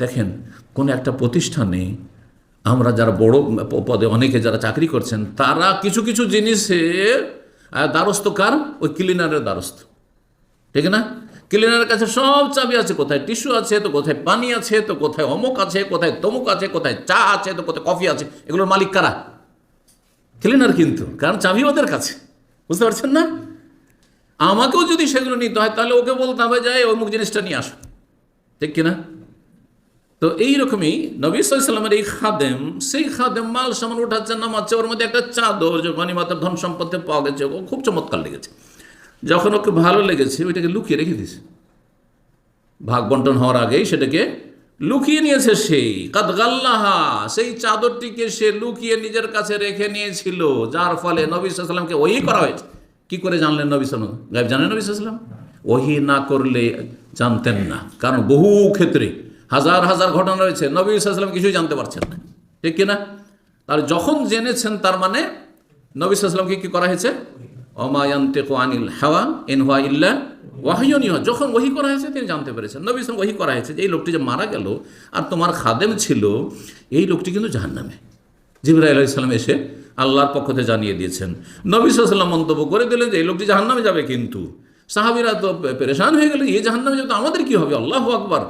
দেখেন, কোন একটা প্রতিষ্ঠানে আমরা যারা বড় পদে অনেকে যারা চাকরি করছেন, তারা কিছু কিছু জিনিসে দ্বারস্থ কার? ওই ক্লিনারের দ্বারস্থ। ঠিক না? ক্লিনারের কাছে সব চাবি আছে, কোথায় টিস্যু আছে, তো কোথায় পানি আছে, তো কোথায় অমুক আছে, কোথায় তমুক আছে, কোথায় চা আছে, তো কোথায় কফি আছে, এগুলোর মালিক কারা? ক্লিনার কিন্তু, কারণ চাবি ওদের কাছে। বুঝতে পারছেন না? আমাকেও যদি সেগুলো নিতে হয়, তাহলে ওকে বলতে হবে যে অমুক জিনিসটা নিয়ে আসো। ঠিক কিনা? তো এইরকমই নবী সাল্লামের এই খাদেম, সেই খাদেম মাল সামান উঠাচ্ছে নামাচ্ছে ওর মধ্যে একটা চাদর, যে গনিমাতের ধন সম্পত্তি পাওয়া গেছে, ও খুব চমৎকার লেগেছে। যখন ওকে ভালো লেগেছে, ওইটাকে লুকিয়ে রেখে দিয়েছে। ভাগ বন্টন হওয়ার আগেই সেটাকে লুকিয়ে নিয়েছে সেই কাদগাল্লাহা সেই চাদরটিকে সে লুকিয়ে নিজের কাছে রেখে নিয়েছিল, যার ফলে নবী সাল্লামকে ওই করা হয়েছে। কি করে জানলেন নবী সাল্লাম গাইব জানেন নবী সাল্লাম ওহি না করলে জানতেন না। কারণ বহু ক্ষেত্রে হাজার হাজার ঘটনা রয়েছে। নবী সাল্লাম কিছুই জানতে পারছেন না। ঠিক কিনা? আর যখন জেনেছেন তার মানে নবী সাল্লামকে কি করা হয়েছে? অমায়ান্তে আনিল হাওয়া এন হুয়া ইল্লা ওয়াহিয়নীয় যখন ওহি করা হয়েছে, তিনি জানতে পেরেছেন। নবী ইসলাম ওহি করা হয়েছে যে এই লোকটি যে মারা গেল আর তোমার খাদেম ছিল, এই লোকটি কিন্তু জাহান্নামে। জিবরা আলাইসাল্লাম এসে আল্লাহর পক্ষ থেকে জানিয়ে দিয়েছেন। নবী সাল্লাম মন্তব্য করে দিলেন যে এই লোকটি জাহান্নামে যাবে কিন্তু। সাহাবিরা তো পেরেশান হয়ে গেলে এই জাহান্নামে যাবে তো আমাদের কি হবে? আল্লাহ আকবার।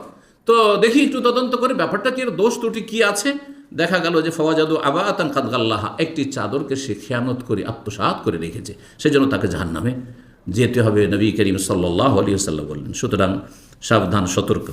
তো দেখি একটু তদন্ত করে, ব্যাপারটা কি দোষ ত্রুটি কি আছে? দেখা গেল যে ফওয়াজাদু আবা আতান কাদগাল্লাহা একটি চাদরকে সে খেয়ানত করে আত্মসাত করে রেখেছে। সেজন্য তাকে জাহান নামে যেতে হবে। নবী করিম সাল্লাহ আলী সাল্লাহ বললেন, সুতরাং সাবধান, সতর্ক।